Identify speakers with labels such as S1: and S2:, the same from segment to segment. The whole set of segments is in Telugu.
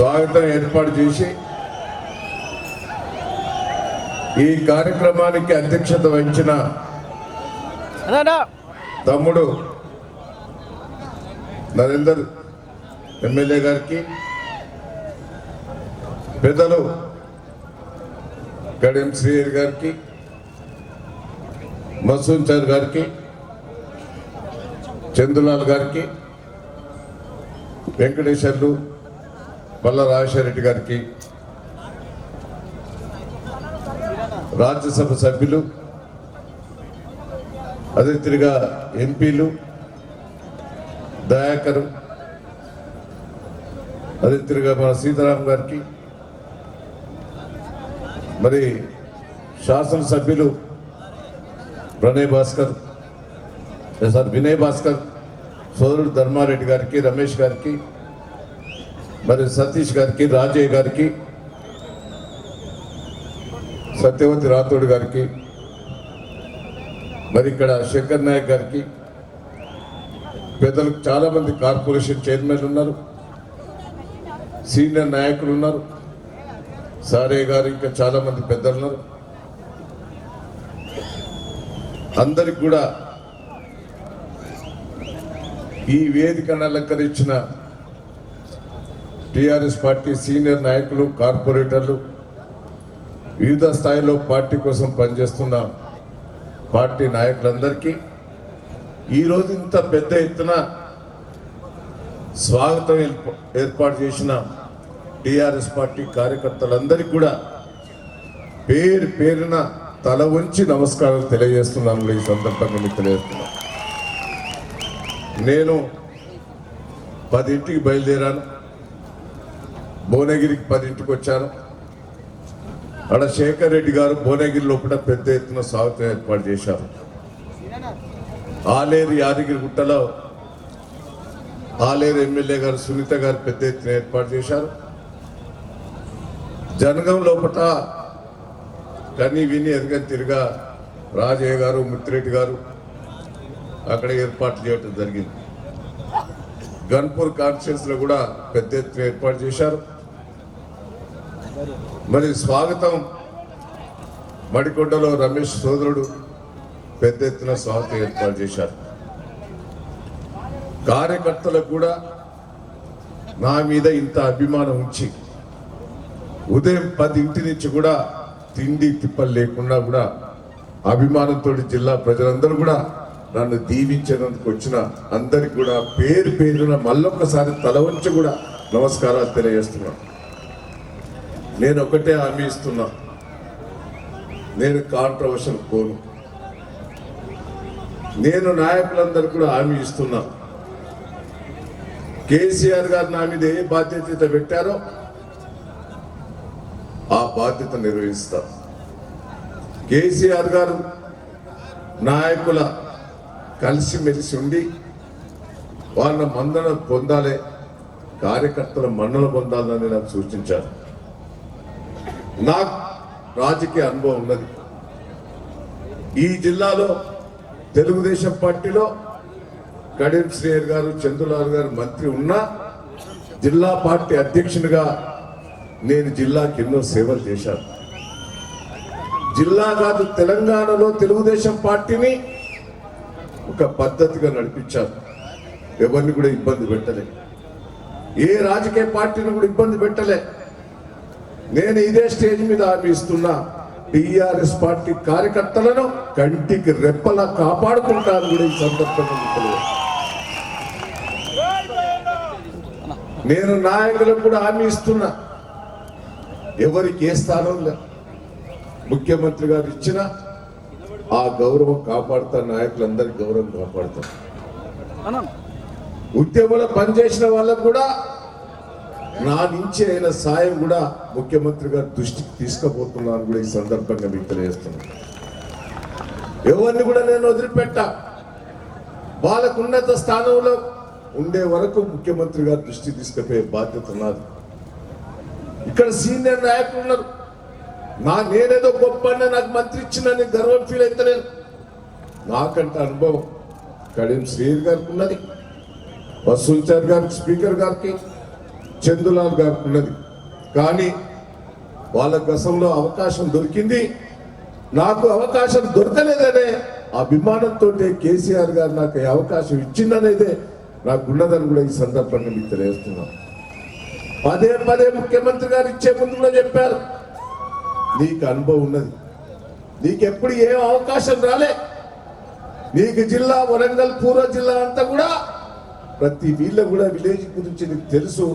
S1: స్వాగతం ఏర్పాటు చేసి ఈ కార్యక్రమానికి అధ్యక్షత వహించిన తమ్ముడు నరేందర్ ఎమ్మెల్యే గారికి పెద్దలు గడియం శ్రీహరి గారికి మసూన్ సార్ గారికి చందులాల్ గారికి వెంకటేశ్వర్లు బల్ల రాజశేఖరరెడ్డి గారికి రాజ్యసభ సభ్యులు అదే తిరిగా ఎంపీలు దయాకర్ అదే తిరిగా మన సీతారాం గారికి మరి శాసనసభ్యులు ప్రణయ్ భాస్కర్ సార్ వినయ్ భాస్కర్ సోదరుడు ధర్మారెడ్డి గారికి రమేష్ గారికి మరి సతీష్ గారికి రాజయ్య గారికి సత్యవతి రాథోడ్ గారికి మరి ఇక్కడ శంకర్ నాయక్ గారికి పెద్దలకు చాలామంది కార్పొరేషన్ చైర్మన్లు ఉన్నారు సీనియర్ నాయకులు ఉన్నారు సారే గారు ఇంకా చాలామంది పెద్దలు ఉన్నారు. అందరికి కూడా ఈ వేదికను అలంకరించిన టిఆర్ఎస్ పార్టీ సీనియర్ నాయకులు కార్పొరేటర్లు వివిధ స్థాయిలో పార్టీ కోసం పనిచేస్తున్న పార్టీ నాయకులందరికీ ఈరోజు ఇంత పెద్ద ఎత్తున స్వాగతం ఏర్పాటు చేసిన టిఆర్ఎస్ పార్టీ కార్యకర్తలందరికీ కూడా పేరు పేరున తల వంచి నమస్కారాలు తెలియజేస్తున్నాను ఈ సందర్భంగా మీకు తెలియజేస్తున్నాను. నేను పదింటికి బయలుదేరాను. భువనగిరికి పదింటికి వచ్చాను. అక్కడ శేఖర్ రెడ్డి గారు భువనగిరి లోపల పెద్ద ఎత్తున స్వాగతం ఏర్పాటు చేశారు. ఆలేరు యాదగిరి గుట్టలో ఆలేరు ఎమ్మెల్యే గారు సునీత గారు పెద్ద ఎత్తున ఏర్పాటు చేశారు. జనగం లోపల కని విని ఎదగని తిరిగా రాజయ్య గారు ముత్తిరెడ్డి గారు అక్కడ ఏర్పాట్లు చేయడం జరిగింది. గన్పూర్ కాన్ఫరెన్స్లో కూడా పెద్ద ఎత్తున ఏర్పాటు చేశారు. మరి స్వాగతం మడికొండలో రమేష్ సోదరుడు పెద్ద ఎత్తున స్వాగతం ఏర్పాటు చేశారు. కార్యకర్తలకు కూడా నా మీద ఇంత అభిమానం ఉంచి ఉదయం పది ఇంటి నుంచి కూడా తిండి తిప్పలు లేకుండా కూడా అభిమానంతో జిల్లా ప్రజలందరూ కూడా నన్ను దీవించినందుకు వచ్చిన అందరికి కూడా పేరు పేరున మళ్ళొక్కసారి తల వంచి కూడా నమస్కారాలు తెలియజేస్తున్నాను. నేను ఒకటే హామీ ఇస్తున్నా. నేను కాంట్రవర్షల్ కోను. నేను నాయకులందరూ కూడా హామీ ఇస్తున్నా. కేసీఆర్ గారు నా మీద ఏ బాధ్యత పెట్టారో ఆ బాధ్యత నిర్వహిస్తా కేసీఆర్ గారు నాయకుల కలిసిమెలిసి ఉండి వాళ్ళ మందన పొందాలి కార్యకర్తల మన్నలు పొందాలని నాకు సూచించారు. నాకు రాజకీయ అనుభవం ఉన్నది. ఈ జిల్లాలో తెలుగుదేశం పార్టీలో కడియం శ్రేయర్ గారు చంద్రలాల్ గారు మంత్రి ఉన్నా జిల్లా పార్టీ అధ్యక్షునిగా నేను జిల్లాకి ఎన్నో సేవలు చేశాను. జిల్లా కాదు తెలంగాణలో తెలుగుదేశం పార్టీని ఒక పద్ధతిగా నడిపించారు ఎవరిని కూడా ఇబ్బంది పెట్టలే. ఏ రాజకీయ పార్టీని కూడా ఇబ్బంది పెట్టలే. నేను ఇదే స్టేజ్ మీద హామీ ఇస్తున్నా టిఆర్ఎస్ పార్టీ కార్యకర్తలను కంటికి రెప్పలా కాపాడుకుంటాను కూడా ఈ సందర్భంగా. నేను నాయకులకు కూడా హామీ ఇస్తున్నా. ఎవరికి ఏ స్థానం లేదు ముఖ్యమంత్రి గారు ఇచ్చిన ఆ గౌరవం కాపాడుతా నాయకులందరి గౌరవం కాపాడుతాం ఉద్యమంలో పనిచేసిన వాళ్ళకు కూడా నా నుంచి అయిన సాయం కూడా ముఖ్యమంత్రి గారి దృష్టికి తీసుకుపోతున్నాను కూడా ఈ సందర్భంగా మీకు తెలియజేస్తున్నాను. ఎవరిని కూడా నేను వదిలిపెట్టా. వాళ్ళకు ఉన్నత స్థానంలో ఉండే వరకు ముఖ్యమంత్రి గారి దృష్టి తీసుకుపోయే బాధ్యత నాది. ఇక్కడ సీనియర్ నాయకులు ఉన్నారు. నా నేనేదో గొప్ప నాకు మంత్రి ఇచ్చిందని గర్వం ఫీల్ అవుతలేదు నాకంటే అనుభవం కడియం శ్రీర్ గారికి ఉన్నది. వసూల్ చార్ గారికి స్పీకర్ గారికి. చందులాల్ గారికి ఉన్నది. కానీ వాళ్ళ గసంలో అవకాశం దొరికింది. నాకు అవకాశం దొరకలేదనే అభిమానంతో కేసీఆర్ గారు నాకు అవకాశం ఇచ్చిందనేదే నాకున్నదని కూడా ఈ సందర్భంగా మీకు తెలియజేస్తున్నాను పదే పదే ముఖ్యమంత్రి గారు ఇచ్చే ముందు కూడా చెప్పారు. నీకు అనుభవం ఉన్నది. నీకు ఎప్పుడు ఏ అవకాశం రాలే. నీకు జిల్లా వరంగల్ పూర్వ జిల్లా అంతా కూడా ప్రతి వీళ్ళ కూడా విలేజ్ గురించి నీకు తెలుసు.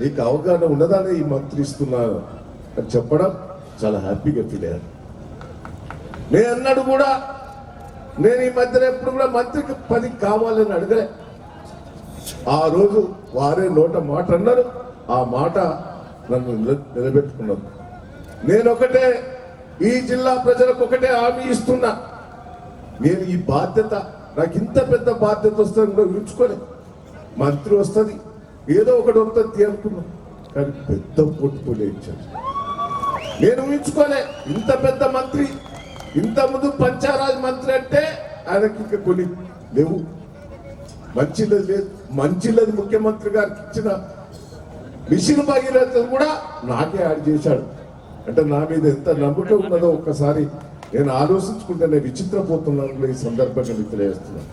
S1: నీకు అవగాహన ఉన్నదని ఈ మంత్రి ఇస్తున్నారు అని చెప్పడం చాలా హ్యాపీగా ఫీల్ అయ్యాను. నేను అన్నాడు కూడా నేను ఈ మధ్యన ఎప్పుడు కూడా మంత్రికి పని కావాలని అడగలే. ఆ రోజు వారే నోట మాట అన్నారు. ఆ మాట నన్ను నిలబెట్టుకున్నారు. నేను ఒకటే ఈ జిల్లా ప్రజలకు ఒకటే హామీ ఇస్తున్నా. నేను ఈ బాధ్యత నాకు ఇంత పెద్ద బాధ్యత వస్తుంది కూడా ఊహించుకోలేదు. మంత్రి వస్తుంది ఏదో ఒకటి ఉంటుంది అనుకున్నా కానీ పెద్ద పోర్ట్ఫోలియో ఇచ్చారు నేను ఊహించుకోలే ఇంత పెద్ద మంత్రి ఇంత ముందు పంచారాజ్ మంత్రి అంటే ఆయనకి ఇంకా కొన్ని లేవు. మంచిలేదు లేదు మంచిలేదు ముఖ్యమంత్రి గారికి ఇచ్చిన మిషన్ భగీరథ కూడా నాకే యాడ్ చేశాడు. అంటే నా మీద ఎంత నమ్మకం ఉన్నదో ఒక్కసారి నేను ఆలోచించుకుంటేనే విచిత్రపోతున్నాను ఈ సందర్భంగా మీకు తెలియజేస్తున్నాను.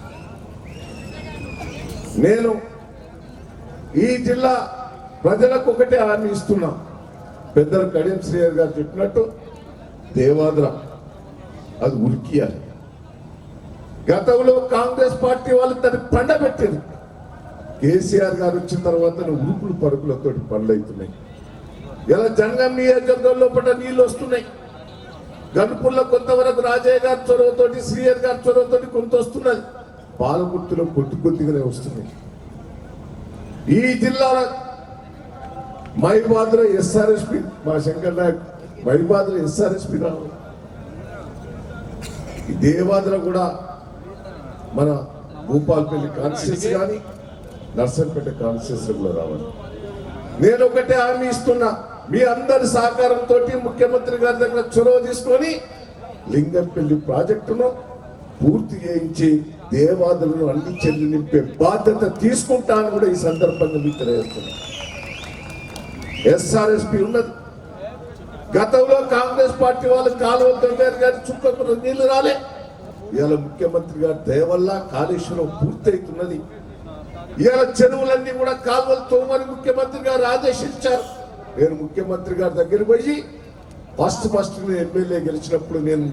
S1: నేను ఈ జిల్లా ప్రజలకు ఒకటే హామీ ఇస్తున్నాం. పెద్దలు కడియం శ్రీయర్ గారు చెప్పినట్టు దేవాద్ర అది ఉరికియాలి. గతంలో కాంగ్రెస్ పార్టీ వాళ్ళు దాన్ని పండ పెట్టారు కేసీఆర్ గారు వచ్చిన తర్వాత ఉరుకులు పరుకులతో పనులు అవుతున్నాయి. ఇలా జంగం నియోజకవర్గం లోపల నీళ్ళు వస్తున్నాయి. గనుపుల్లో కొంతవరకు రాజయ్య గారి చొరవతోటి శ్రీయర్ గారి చొరవతోటి కొంత వస్తున్నది. పాలకుర్తిలో కొద్ది కొద్దిగానే వస్తున్నాయి. ఈ జిల్లాలో మైబాద్ర ఎస్ఆర్ఎస్పి మా శంకర్ నాయక్ మైబాద్ర ఎస్ఆర్ఎస్పి రావు దేవాద్ర కూడా మన భూపాల్పల్లి కాన్స్టిట్యూన్స్ కానీ నర్సంపేట కాన్స్టిట్యూన్స్ కూడా రావాలి. నేను ఒకటే హామీ ఇస్తున్నా మీ అందరి సహకారంతో ముఖ్యమంత్రి గారి దగ్గర చొరవ తీసుకొని లింగంపల్లి ప్రాజెక్టును పూర్తి చేయించి దేవాదులను అన్ని చెల్లి నింపే బాధ్యత తీసుకుంటాను కూడా ఈ సందర్భంగా మీకు తెలియజేస్తున్నా ఎస్ఆర్ఎస్పి ఉన్నది. గతంలో కాంగ్రెస్ పార్టీ వాళ్ళు కాలువలు తవ్వారు కానీ చుక్కకు నీళ్ళు రాలే. ఇవాళ ముఖ్యమంత్రి గారు దేవల్ల కాళేశ్వరం పూర్తయితున్నది. ఇవాళ చెరువులన్నీ కూడా కాలువలు తోమని ముఖ్యమంత్రి గారు ఆదేశించారు. నేను ముఖ్యమంత్రి గారి దగ్గర పోయి ఫస్ట్ ఫస్ట్ నేను ఎమ్మెల్యే గెలిచినప్పుడు నేను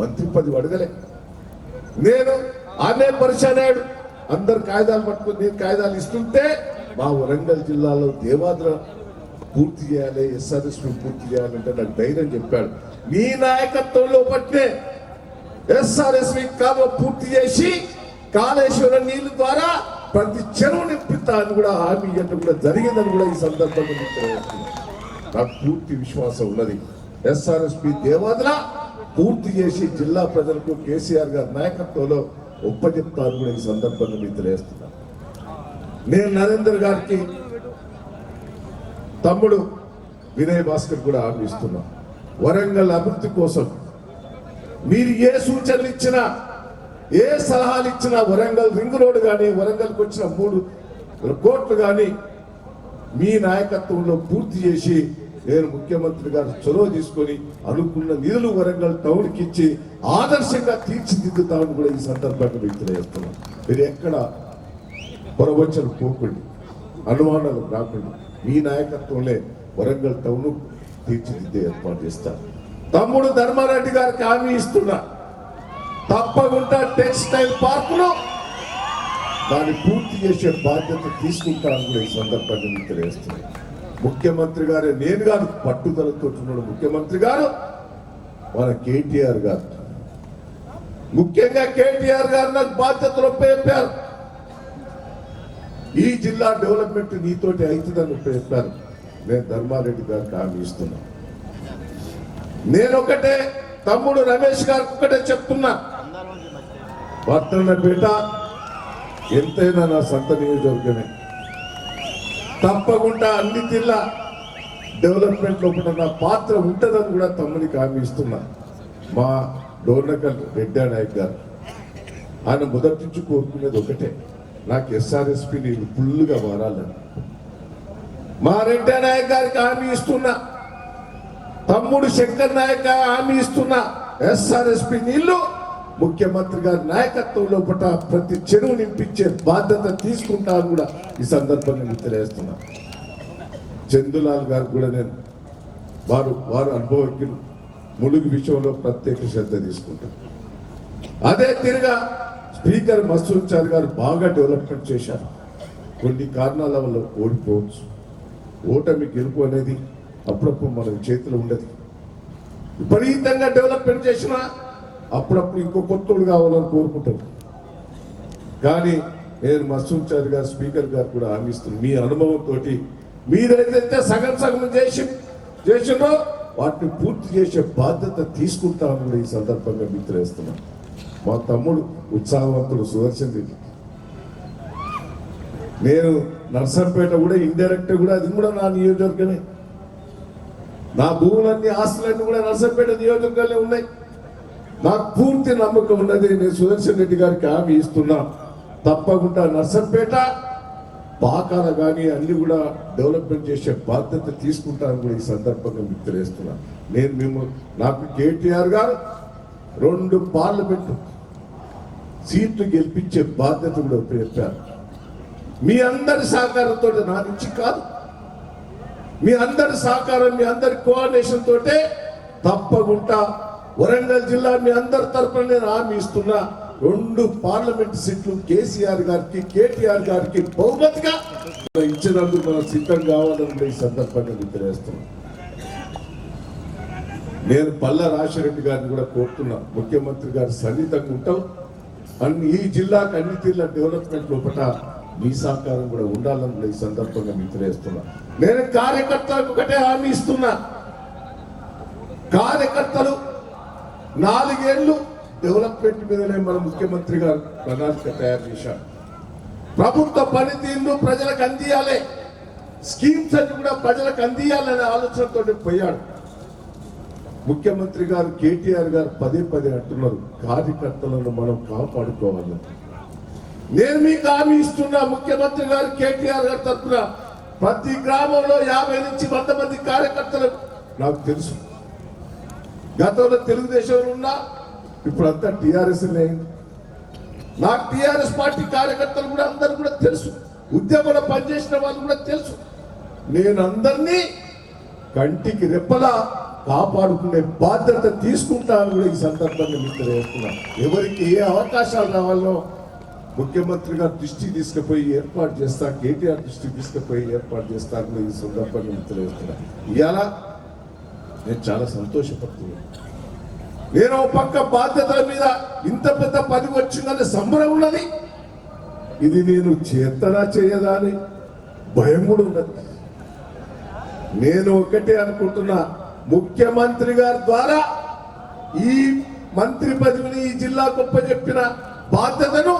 S1: మంత్రి పదవి అడగలే. నేను ఆమె పరిచయాడు అందరు కాగితాలు పట్టుకుని నేను కాగితాలు ఇస్తుంటే మా వరంగల్ జిల్లాలో దేవాద్ర పూర్తి చేయాలి ఎస్ఆర్ఎస్ పూర్తి చేయాలంటే నాకు ధైర్యం చెప్పాడు. మీ నాయకత్వంలో పట్టే ఎస్ఆర్ఎస్వి కాలువ పూర్తి చేసి కాళేశ్వరం నీళ్ళ ద్వారా ప్రతి చెరువు నింపిస్తా అని కూడా హామీ ఇవ్వటం కూడా జరిగిందని కూడా ఈ సందర్భంగా నాకు పూర్తి విశ్వాసం ఉన్నది. ఎస్ఆర్ఎస్పి దేవాద్ర పూర్తి చేసి జిల్లా ప్రజలకు కేసీఆర్ గారి నాయకత్వంలో ఒప్పచెప్తాను కూడా ఈ సందర్భంగా మీకు తెలియజేస్తున్నాను. నేను నరేందర్ గారికి తమ్ముడు వినయ్ భాస్కర్ కూడా హామీ ఇస్తున్నా. వరంగల్ అభివృద్ధి కోసం మీరు ఏ సూచనలు ఇచ్చినా ఏ సలహాలు ఇచ్చినా వరంగల్ రింగ్ రోడ్ కానీ వరంగల్కి వచ్చిన మూడు కోట్లు కానీ మీ నాయకత్వంలో పూర్తి చేసి నేను ముఖ్యమంత్రి గారు చొరవ తీసుకొని అనుకున్న నిధులు వరంగల్ టౌన్కి ఇచ్చి ఆదర్శంగా తీర్చిదిద్దుతామని కూడా ఈ సందర్భంగా మీకు తెలియజేస్తున్నాను మీరు ఎక్కడ పొరవచ్చలు పోకండి. అనుమానాలు రాకుండా. మీ నాయకత్వంలో వరంగల్ టౌన్ తీర్చిదిద్దే ఏర్పాటు చేస్తారు. తమ్ముడు ధర్మారెడ్డి గారికి హామీ ఇస్తున్నా. తప్పకుండా టెక్స్టైల్ పార్కులో దాన్ని పూర్తి చేసే బాధ్యత తీసుకుంటానని కూడా ఈ సందర్భంగా మీకు ముఖ్యమంత్రి గారే నేను కాదు పట్టుదలతో ఉన్నాడు. ముఖ్యమంత్రి గారు మన కేటీఆర్ గారు. ముఖ్యంగా కేటీఆర్ గారు నాకు బాధ్యతలు చెప్పారు ఈ జిల్లా డెవలప్మెంట్ నీతోటి అవుతుందని చెప్పారు నేను ధర్మారెడ్డి గారికి హామీ ఇస్తున్నా. నేను ఒకటే తమ్ముడు రమేష్ గారికి ఒకటే చెప్తున్నా. పట్టణపేట ఎంతైనా నా సొంత నియోజకవర్గమే. తప్పకుండా అన్ని జిల్లా డెవలప్మెంట్ లోపల పాత్ర ఉంటుందని కూడా తమ్మునికి హామీ ఇస్తున్నా. మా డోర్నకల్ రెడ్డా నాయక్ గారు. ఆయన మొదటి నుంచి కోరుకునేది ఒకటే. నాకు ఎస్ఆర్ఎస్పి నేను ఫుల్గా మారాలని మా రెడ్డి నాయక్ గారికి హామీ ఇస్తున్నా. తమ్ముడు శంకర్ నాయక్ గారు హామీ ఇస్తున్నా. ఎస్ఆర్ఎస్పి నీళ్ళు ముఖ్యమంత్రి గారి నాయకత్వంలో పట్ల ప్రతి చెరువు నింపించే బాధ్యత తీసుకుంటాను కూడా ఈ సందర్భంగా నేను తెలియజేస్తున్నా. చందులాల్ గారు కూడా నేను వారు వారు అనుభవజ్ఞులు. ములుగు విషయంలో ప్రత్యేక శ్రద్ధ తీసుకుంటారు అదే తిరిగా స్పీకర్ మసూద్ చార్ గారు బాగా డెవలప్మెంట్ చేశారు. కొన్ని కారణాల వల్ల ఓడిపోవచ్చు. ఓటమి గెలుపు అనేది అప్పుడప్పుడు మన చేతిలో ఉండదు. విపరీతంగా డెవలప్మెంట్ చేసినా అప్పుడప్పుడు ఇంకో కొత్తోడు కావాలని కోరుకుంటారు కానీ నేను మసూద్ చార్ గారు స్పీకర్ గారు కూడా హామీ మీ అనుభవంతో మీరేదైతే సగం సగం చేసి చేసిందో వాటిని పూర్తి చేసే బాధ్యత తీసుకుంటామని కూడా ఈ సందర్భంగా మిత్రేస్తున్నాను మా తమ్ముడు ఉత్సాహవంతుడు సుదర్శన్ రెడ్డి. నేను నర్సంపేట కూడా ఇండైరెక్ట్ కూడా అది కూడా నా నియోజకవర్గమే. నా భూములన్నీ ఆస్తులన్నీ కూడా నర్సంపేట నియోజకవర్గాలే ఉన్నాయి. నాకు పూర్తి నమ్మకం ఉన్నది నేను సుదర్శన్ రెడ్డి గారికి హామీ ఇస్తున్నా. తప్పకుండా నర్సంపేట పాకాల కానీ అన్ని కూడా డెవలప్మెంట్ చేసే బాధ్యత తీసుకుంటాను కూడా ఈ సందర్భంగా మీకు నేను మేము నాకు కేటీఆర్ గారు రెండు పార్లమెంటు సీట్లు గెలిపించే బాధ్యత కూడా చెప్పారు మీ అందరి సహకారంతో నా నుంచి కాదు. మీ అందరి సహకారం మీ అందరి కోఆర్డినేషన్ తోటే తప్పకుండా వరంగల్ జిల్లా మీ అందరి తరపున నేను హామీ ఇస్తున్నా. రెండు పార్లమెంట్ సీట్లు కేసీఆర్ గారికి కేటీఆర్ గారికి బహుమతిగా ఇచ్చినందుకు మనం సిద్ధం కావాలని ఈ సందర్భంగా మీకు తెలియజేస్తున్నాం. నేను పల్ల రాజశేఖరెడ్డి గారిని కూడా కోరుతున్నా. ముఖ్యమంత్రి గారు సన్నిహితంగా ఉంటాం. అన్ని ఈ జిల్లాకు అన్ని తీర్ల డెవలప్మెంట్ లోపల మీ సహకారం కూడా ఉండాలని కూడా ఈ సందర్భంగా మీకు తెలియజేస్తున్నా. నేను కార్యకర్తలకు ఒకటే హామీ ఇస్తున్నా. కార్యకర్తలు నాలుగేళ్ళు డెవలప్మెంట్ మీదనే మన ముఖ్యమంత్రి గారు ప్రణాళిక తయారు చేశారు. ప్రభుత్వ పనితీరును ప్రజలకు అందియాలి. స్కీమ్స్ అన్ని కూడా ప్రజలకు అందియాలనే ఆలోచనతో పోయాడు. ముఖ్యమంత్రి గారు కేటీఆర్ గారు పదే పదే అంటున్నారు కార్యకర్తలను మనం కాపాడుకోవాలి. నేను మీకు హామీ ఇస్తున్నా ముఖ్యమంత్రి గారు కేటీఆర్ గారు తరఫున ప్రతి గ్రామంలో యాభై నుంచి వంద మంది కార్యకర్తలు నాకు తెలుసు. గతంలో తెలుగుదేశంలో ఉన్నా ఇప్పుడు అంతా టీఆర్ఎస్ నాకు టీఆర్ఎస్ పార్టీ కార్యకర్తలు కూడా అందరు కూడా తెలుసు. ఉద్యమంలో పనిచేసిన వాళ్ళు కూడా తెలుసు. నేను అందరినీ కంటికి రెప్పలా కాపాడుకునే బాధ్యత తీసుకుంటాను కూడా ఈ సందర్భంగా మీకు తెలియజేస్తున్నాను ఎవరికి ఏ అవకాశాలు రావాలో ముఖ్యమంత్రి గారు దృష్టికి తీసుకుపోయి ఏర్పాటు చేస్తా కేటీఆర్ దృష్టికి తీసుకుపోయి ఏర్పాటు చేస్తాను కూడా ఈ సందర్భంగా మీకు తెలియజేస్తున్నాను ఇవాళ నేను చాలా సంతోషపడుతున్నాను. నేను ఒక పక్క బాధ్యతల మీద ఇంత పెద్ద పని వచ్చిందని సంబరం ఉన్నది. ఇది నేను చేతనా చేయదా అని భయం కూడా ఉన్నది. నేను ఒకటే అనుకుంటున్నా ముఖ్యమంత్రి గారి ద్వారా ఈ మంత్రి పదవిని ఈ జిల్లా గొప్ప చెప్పిన బాధ్యతను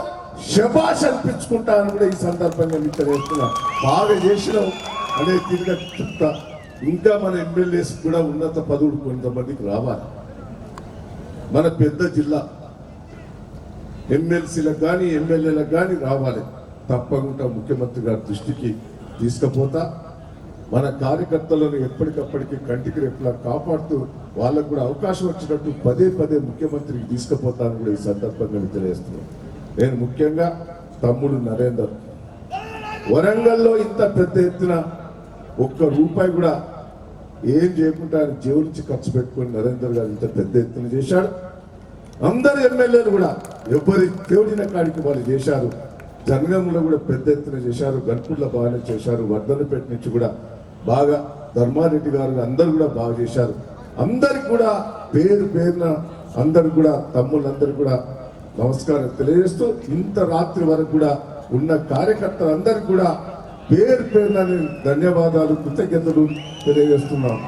S1: శబాష్ అనిపించుకుంటాను కూడా ఈ సందర్భంగా మీకు తెలియజేస్తున్నా. బాగా చేసినావు అనే తిరిగి చెప్తా. ఇంకా మన ఎమ్మెల్యేస్ కూడా ఉన్నత పదవులు కొంతమందికి రావాలి. మన పెద్ద జిల్లా ఎమ్మెల్సీలకు కానీ ఎమ్మెల్యేలకు కానీ రావాలి. తప్పకుండా ముఖ్యమంత్రి గారి దృష్టికి తీసుకుపోతా. మన కార్యకర్తలను ఎప్పటికప్పటికి కంటికి రెప్పలా కాపాడుతూ వాళ్ళకు కూడా అవకాశం వచ్చినట్టు పదే పదే ముఖ్యమంత్రికి తీసుకుపోతానని కూడా ఈ సందర్భంగా తెలియజేస్తున్నాను. నేను ముఖ్యంగా తమ్ముడు నరేందర్. వరంగల్లో ఇంత పెద్ద ఎత్తున ఒక్క రూపాయి కూడా ఏం చేయకుండా ఆయన నుంచి ఖర్చు పెట్టుకొని నరేందర్ గారు ఇంత పెద్ద ఎత్తున చేశాడు. అందరు ఎమ్మెల్యేలు కూడా ఎవరి తేడిన కాడికి వాళ్ళు చేశారు. జనగంలో కూడా పెద్ద ఎత్తున చేశారు. గన్పూర్లో బాగానే చేశారు. వర్ధనపేట నుంచి కూడా బాగా ధర్మారెడ్డి గారు అందరు కూడా బాగా చేశారు. అందరికి కూడా పేరు పేరున అందరు కూడా తమ్ముళ్ళందరూ కూడా నమస్కారం తెలియజేస్తూ ఇంత రాత్రి వరకు కూడా ఉన్న కార్యకర్తలందరికీ కూడా పేరు పేరున నేను ధన్యవాదాలు కృతజ్ఞతలు తెలియజేస్తున్నాను